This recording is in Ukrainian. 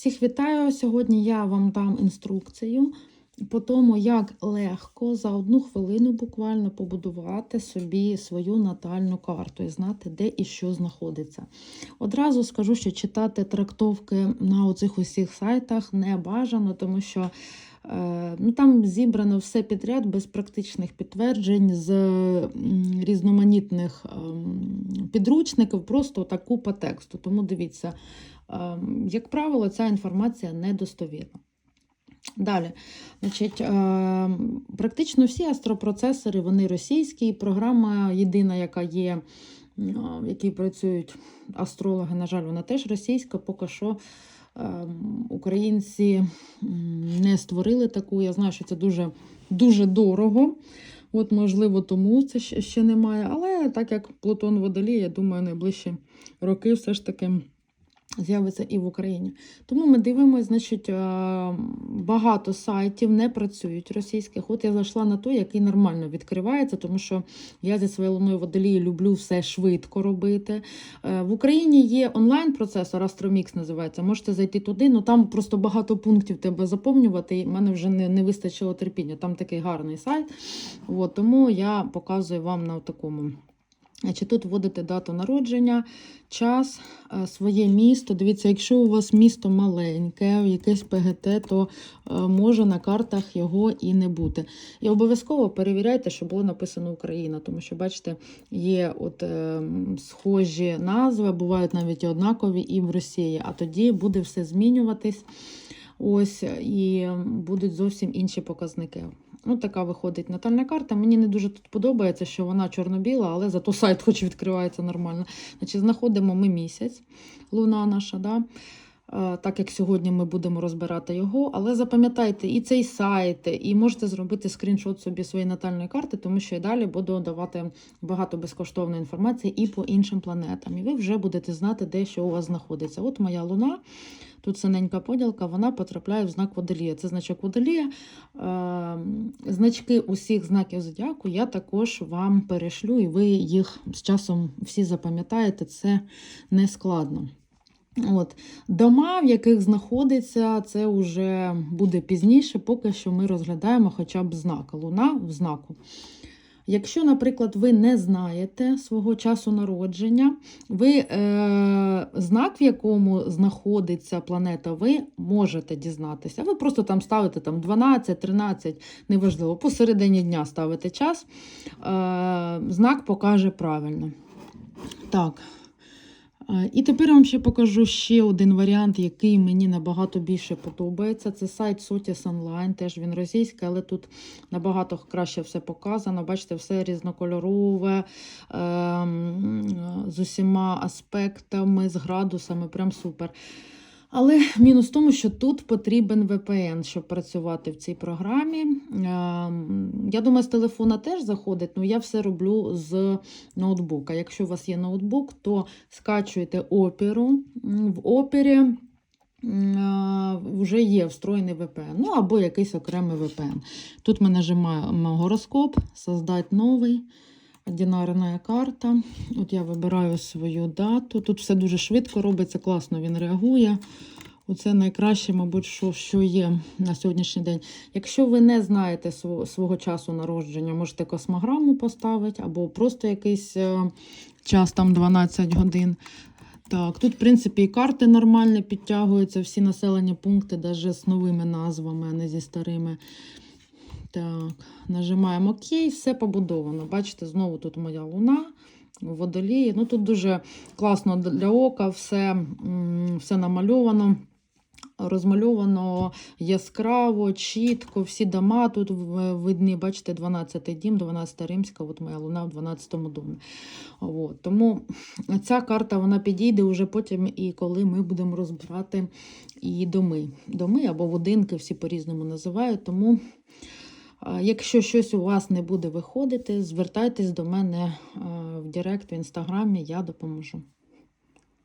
Всіх вітаю! Сьогодні я вам дам інструкцію по тому, як легко за одну хвилину буквально побудувати собі свою натальну карту і знати, де і що знаходиться. Одразу скажу, що читати трактовки на оцих усіх сайтах не бажано, тому що е, ну, там зібрано все підряд без практичних підтверджень з різноманітних ем, підручників, просто та купа тексту. Тому дивіться, як правило, ця інформація недостовірна. Далі, значить, е, практично всі астропроцесори, вони російські. Програма єдина, яка є, в якій працюють астрологи, на жаль, вона теж російська. Поки що е, українці не створили таку. Я знаю, що це дуже, дуже дорого. От, можливо, тому це ще немає. Але так як Плутон водолій, я думаю, найближчі роки все ж таки з'явиться і в Україні. Тому ми дивимося, значить, е, багато сайтів не працюють російських. От я зайшла на той, який нормально відкривається, тому що я зі своєю луною водолії люблю все швидко робити. Е, В Україні є онлайн-процесор, Astromix називається. Можете зайти туди, ну там просто багато пунктів треба заповнювати, і в мене вже не, не вистачило терпіння. Там такий гарний сайт. От, тому я показую вам на такому. Значить, тут вводите дату народження, час, е, своє місто. Дивіться, якщо у вас місто маленьке, якесь ПГТ, то е, може на картах його і не бути. І обов'язково перевіряйте, що було написано Україна, тому що, бачите, є от, е, схожі назви, бувають навіть однакові і в Росії, а тоді буде все змінюватись. Ось, і будуть зовсім інші показники. Ну, така виходить натальна карта. Мені не дуже тут подобається, що вона чорно-біла, але зато сайт хоч відкривається нормально. Значить, знаходимо ми місяць, луна наша, да? Е, так як сьогодні ми будемо розбирати його. Але запам'ятайте і цей сайт, і можете зробити скріншот собі своєї натальної карти, тому що і далі буду давати багато безкоштовної інформації і по іншим планетам. І ви вже будете знати, де що у вас знаходиться. От моя луна. Тут синенька поділка, вона потрапляє в знак водолія. Це значок водолія. Е, Значки усіх знаків зодіаку я також вам перешлю, і ви їх з часом всі запам'ятаєте, це не складно. От. Дома, в яких знаходиться, це вже буде пізніше, поки що ми розглядаємо хоча б знак. Луна в знаку. Якщо, наприклад, ви не знаєте свого часу народження, ви е, знак, в якому знаходиться планета, ви можете дізнатися. Ви просто там ставите там 12, 13, неважливо, посередині дня ставите час, е, знак покаже правильно. Так. І тепер я вам ще покажу ще один варіант, який мені набагато більше подобається. Це сайт Sotis Online, теж він російський, але тут набагато краще все показано. Бачите, все різнокольорове, ем, з усіма аспектами, з градусами, прям супер. Але мінус в тому, що тут потрібен VPN, щоб працювати в цій програмі. Ем, Я думаю, з телефона теж заходить, але я все роблю з ноутбука. Якщо у вас є ноутбук, то скачуєте оперу. В опері е, вже є встроєний VPN, ну або якийсь окремий VPN. Тут ми нажимаємо гороскоп, создати новий. Одинарна карта. От я вибираю свою дату. Тут все дуже швидко робиться, класно він реагує. Оце найкраще, мабуть, що, що є на сьогоднішній день. Якщо ви не знаєте свого, свого часу народження, можете космограму поставити, або просто якийсь е, час, там 12 годин. Так, тут, в принципі, і карти нормально підтягуються, всі населені пункти, навіть з новими назвами, а не зі старими. Так, нажимаємо ОК, все побудовано. Бачите, знову тут моя луна, водолії. Ну, тут дуже класно для ока, все, все намальовано. Розмальовано яскраво, чітко, всі дома тут видні, бачите, 12 дім, 12-та римська, от моя луна в 12-му домі. От, тому ця карта вона підійде вже потім, і коли ми будемо розбирати і доми. Доми або будинки, всі по-різному називають. Тому Якщо щось у вас не буде виходити, звертайтесь до мене е, в Директ в інстаграмі, я допоможу.